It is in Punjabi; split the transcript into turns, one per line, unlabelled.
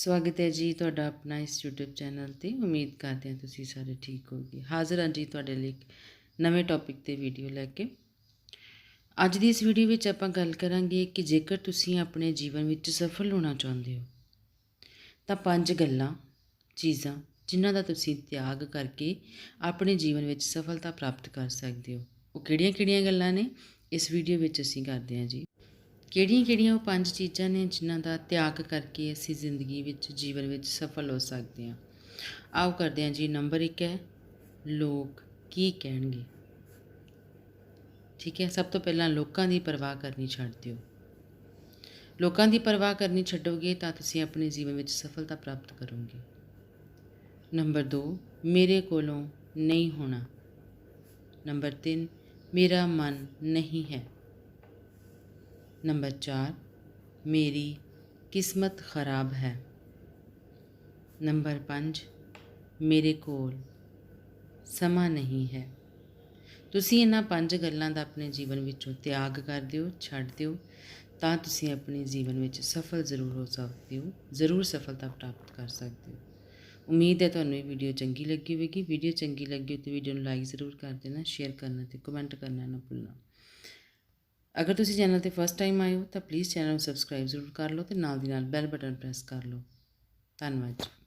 ਸਵਾਗਤ ਹੈ ਜੀ ਤੁਹਾਡਾ ਆਪਣਾ ਇਸ YouTube ਚੈਨਲ ਤੇ। ਉਮੀਦ ਕਰਦੇ ਹਾਂ ਤੁਸੀਂ ਸਾਰੇ ਠੀਕ ਹੋਗੇ ਹਾਜ਼ਰ ਹਾਂ ਜੀ ਤੁਹਾਡੇ ਲਈ ਇੱਕ ਨਵੇਂ ਟੌਪਿਕ ਤੇ ਵੀਡੀਓ ਲੈ ਕੇ। ਅੱਜ ਦੀ ਇਸ ਵੀਡੀਓ ਵਿੱਚ ਆਪਾਂ ਗੱਲ ਕਰਾਂਗੇ ਕਿ ਜੇਕਰ ਤੁਸੀਂ ਆਪਣੇ ਜੀਵਨ ਵਿੱਚ ਸਫਲ ਹੋਣਾ ਚਾਹੁੰਦੇ ਹੋ, ਤਾਂ ਪੰਜ ਗੱਲਾਂ, ਚੀਜ਼ਾਂ ਜਿਨ੍ਹਾਂ ਦਾ ਤੁਸੀਂ ਤਿਆਗ ਕਰਕੇ ਆਪਣੇ ਜੀਵਨ ਵਿੱਚ ਸਫਲਤਾ ਪ੍ਰਾਪਤ ਕਰ ਸਕਦੇ ਹੋ। ਉਹ ਕਿਹੜੀਆਂ-ਕਿਹੜੀਆਂ ਗੱਲਾਂ ਨੇ? ਇਸ ਵੀਡੀਓ ਵਿੱਚ ਅਸੀਂ ਕਰਦੇ ਹਾਂ ਜੀ। ਕਿਹੜੀਆਂ-ਕਿਹੜੀਆਂ ਉਹ ਪੰਜ ਚੀਜ਼ਾਂ ਨੇ ਜਿਨ੍ਹਾਂ ਦਾ ਤਿਆਗ ਕਰਕੇ ਅਸੀਂ ਜ਼ਿੰਦਗੀ ਵਿੱਚ, ਜੀਵਨ ਵਿੱਚ ਸਫਲ ਹੋ ਸਕਦੇ ਹਾਂ? ਆਓ ਕਰਦੇ ਹਾਂ ਜੀ, ਨੰਬਰ 1 ਹੈ, ਲੋਕ ਕੀ ਕਹਿਣਗੇ? ਠੀਕ ਹੈ, ਸਭ ਤੋਂ ਪਹਿਲਾਂ ਲੋਕਾਂ ਦੀ ਪਰਵਾਹ ਕਰਨੀ ਛੱਡ ਦਿਓ। ਲੋਕਾਂ ਦੀ ਪਰਵਾਹ ਕਰਨੀ ਛੱਡੋਗੇ ਤਾਂ ਤੁਸੀਂ ਆਪਣੇ ਜੀਵਨ ਵਿੱਚ ਸਫਲਤਾ ਪ੍ਰਾਪਤ ਕਰੋਗੇ। ਨੰਬਰ 2 ਮੇਰੇ ਕੋਲੋਂ ਨਹੀਂ ਹੋਣਾ। ਨੰਬਰ 3 ਮੇਰਾ ਮਨ ਨਹੀਂ ਹੈ। ਨੰਬਰ 4 ਮੇਰੀ ਕਿਸਮਤ ਖਰਾਬ ਹੈ। ਨੰਬਰ 5 ਮੇਰੇ ਕੋਲ ਸਮਾਂ ਨਹੀਂ ਹੈ। ਤੁਸੀਂ ਇਹਨਾਂ ਪੰਜ ਗੱਲਾਂ ਦਾ ਆਪਣੇ ਜੀਵਨ ਵਿੱਚੋਂ ਤਿਆਗ ਕਰ ਦਿਓ, ਛੱਡ ਦਿਓ, ਤਾਂ ਤੁਸੀਂ ਆਪਣੇ ਜੀਵਨ ਵਿੱਚ ਸਫਲ ਜ਼ਰੂਰ ਹੋ ਸਕਦੇ ਹੋ, ਜ਼ਰੂਰ ਸਫਲਤਾ ਪ੍ਰਾਪਤ ਕਰ ਸਕਦੇ ਹੋ। ਉਮੀਦ ਹੈ ਤੁਹਾਨੂੰ ਇਹ ਵੀਡੀਓ ਚੰਗੀ ਲੱਗੀ ਹੋਵੇਗੀ। ਵੀਡੀਓ ਚੰਗੀ ਲੱਗੀ ਤਾਂ ਵੀਡੀਓ ਨੂੰ ਲਾਈਕ ਜ਼ਰੂਰ ਕਰ ਦੇਣਾ ਸ਼ੇਅਰ ਕਰਨਾ ਤੇ ਕਮੈਂਟ ਕਰਨਾ ਨਾ ਭੁੱਲਣਾ। ਅਗਰ ਤੁਸੀਂ ਚੈਨਲ ਤੇ ਫਸਟ ਟਾਈਮ ਆਏ ਹੋ ਤਾਂ ਪਲੀਜ਼ ਚੈਨਲ ਨੂੰ ਸਬਸਕ੍ਰਾਈਬ ਜ਼ਰੂਰ ਕਰ ਲਓ ਤੇ ਨਾਲ ਦੀ ਨਾਲ ਬੈਲ ਬਟਨ ਪ੍ਰੈਸ ਕਰ ਲਓ। ਧੰਨਵਾਦ ਜੀ।